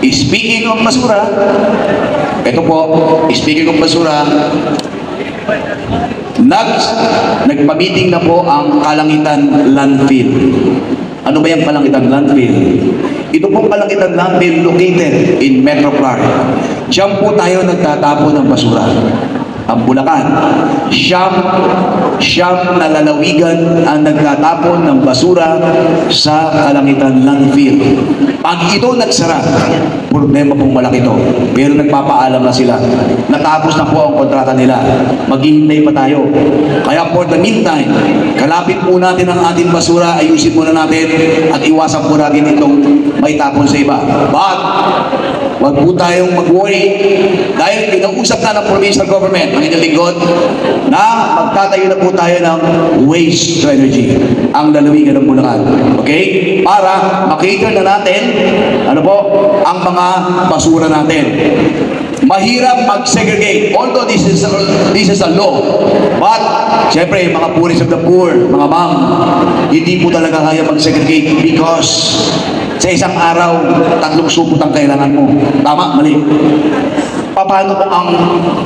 Speaking of basura, ito po, speaking of basura, nag, nagpa-meeting na po ang Kalangitan Landfill. Ano ba yung Kalangitan Landfill? Ito pong Kalangitan Landfill located in Metro Clark. Diyan po tayo nagtatapon ng basura. Ang Bulacan. Siyam, siyam na lalawigan ang nagtatapon ng basura sa Kalangitan Landfill. Pag ito nagsara, problema pong malaki to. Pero nagpapaalam na sila. Natapos na po ang kontrata nila. Maghihintay pa tayo. Kaya for the meantime, kalapit po natin ang ating basura, ayusin muna natin at iwasan po natin itong may tapon sa iba. But, Huwag po tayong mag-worry dahil pinausap na ng provincial government, ang inyong lingkod, na magtatayo na po tayo ng waste to energy, ang lalawigan ng Bulacan. Okay? Para makater na natin, ano po, ang mga basura natin. Mahirap mag-segregate. Although this is this is a law. But, syempre, mga puris of the poor, mga ma'am, hindi po talaga kaya mag-segregate because sa isang araw, tatlong supot ang kailangan mo. Tama? Mali. Paano kung ang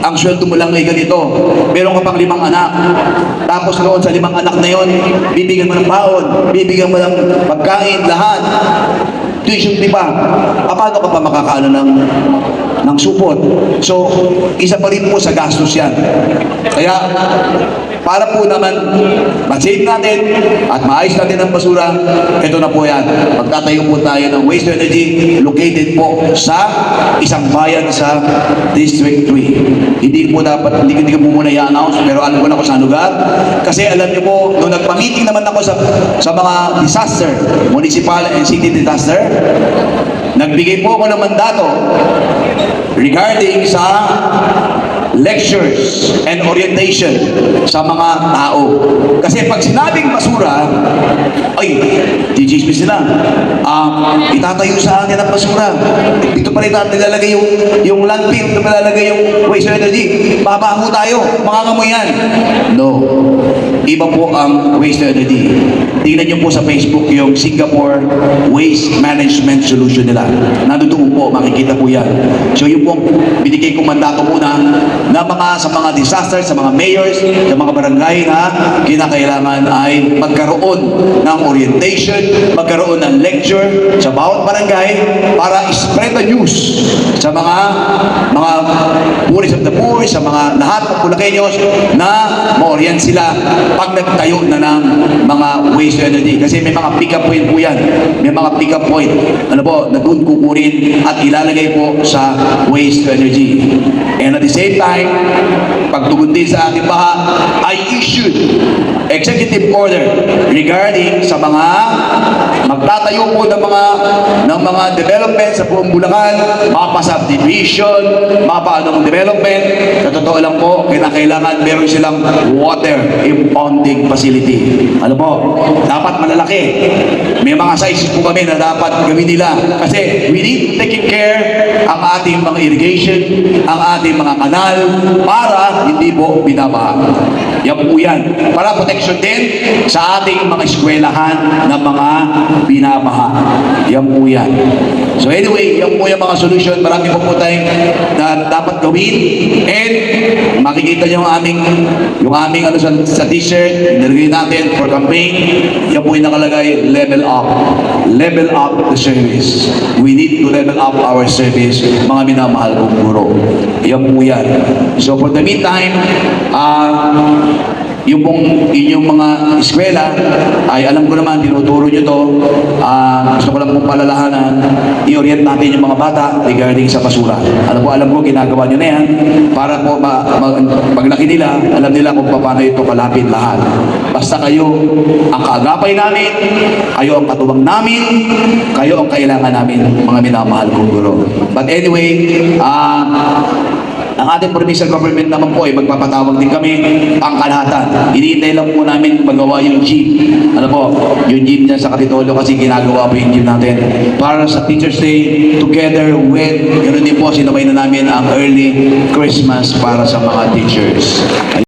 ang sweldo mo lang ay ganito? Meron ka pang limang anak. Tapos noon sa limang anak na yon, bibigyan mo ng baon, bibigyan mo ng pagkain, lahat. Tuition fee pa. Paano ka pa makakaano ng ng supot? So, isa pa rin po sa gastos yan. Kaya, para po naman ma-save natin at maayos natin ang basura, ito na po yan. Magtatayo po tayo ng waste energy located po sa isang bayan sa District 3. Hindi po dapat, hindi, hindi ko po muna i-announce, pero alam ko na kung saan lugar. Kasi alam niyo po, nung nagpa-meeting naman ako sa, sa mga disaster, municipal and city disaster, nagbigay po ako ng mandato regarding sa lectures and orientation sa mga tao. Kasi pag sinabing basura, ay, jijismis sila. Ah, itatayo sa akin ang basura. Dito pa rin nilalagay yung, yung landfill, dito nilalagay yung waste energy. Babaho tayo, mangangamoy yan. No. Iba po ang waste energy. Tingnan niyo po sa Facebook yung Singapore Waste Management Solution nila. Nandoon po, makikita po yan. So yung po, binigay kong mandato muna na mga sa mga disaster, sa mga mayors, sa mga barangay na kinakailangan ay magkaroon ng orientation, magkaroon ng lecture sa bawat barangay para spread the news sa mga mga puris of the poor, sa mga lahat ng Bulakenyos na ma-orient sila pag nagtayo na ng mga waste energy. Kasi may mga pick-up point po yan. May mga pick-up point. Ano po, na doon kukunin at ilalagay po sa waste energy. And at the same time, pagtugon din sa ating baha, I issued executive order regarding sa mga magtatayo po ng mga ng mga development sa buong Bulacan, mapa subdivision, mapa anong development. Sa totoo lang po, kinakailangan meron silang water impounding facility. Ano po? Dapat malalaki. May mga sizes po kami na dapat gawin nila. Kasi we need take care ang ating mga irrigation, ang ating mga kanal, para hindi po binabaha. Yan po yan. Para protection din sa ating mga eskwelahan na mga binabaha. Yan po yan. So anyway, yan po yung mga solution. Marami po po tayong na dapat gawin. And makikita niyo yung aming yung aming ano sa, sa t-shirt, nilagay natin for campaign. Yan po yung nakalagay, level up. Level up the service. We need to level up our service, mga minamahal kong guro. Yan po yan. So for the meantime, ah, yung pong inyong mga eskwela ay alam ko naman, tinuturo nyo to. Ah, gusto ko lang pong palalahanan, i-orient natin yung mga bata regarding sa basura. Alam ko, alam ko, ginagawa nyo na yan para po ma, ma, paglaki nila, alam nila kung paano ito kalapit lahat. Basta kayo ang kaagapay namin, kayo ang katuwang namin, kayo ang kailangan namin, mga minamahal kong guro. But anyway, ah, ang ating provincial government naman po ay magpapatawag din kami ang kalahatan. Iniintay lang po namin magawa yung gym. Ano po, yung gym dyan sa Kapitolyo kasi ginagawa po yung gym natin. Para sa Teacher's Day, together with, ganoon din po, sinabay na namin ang early Christmas para sa mga teachers.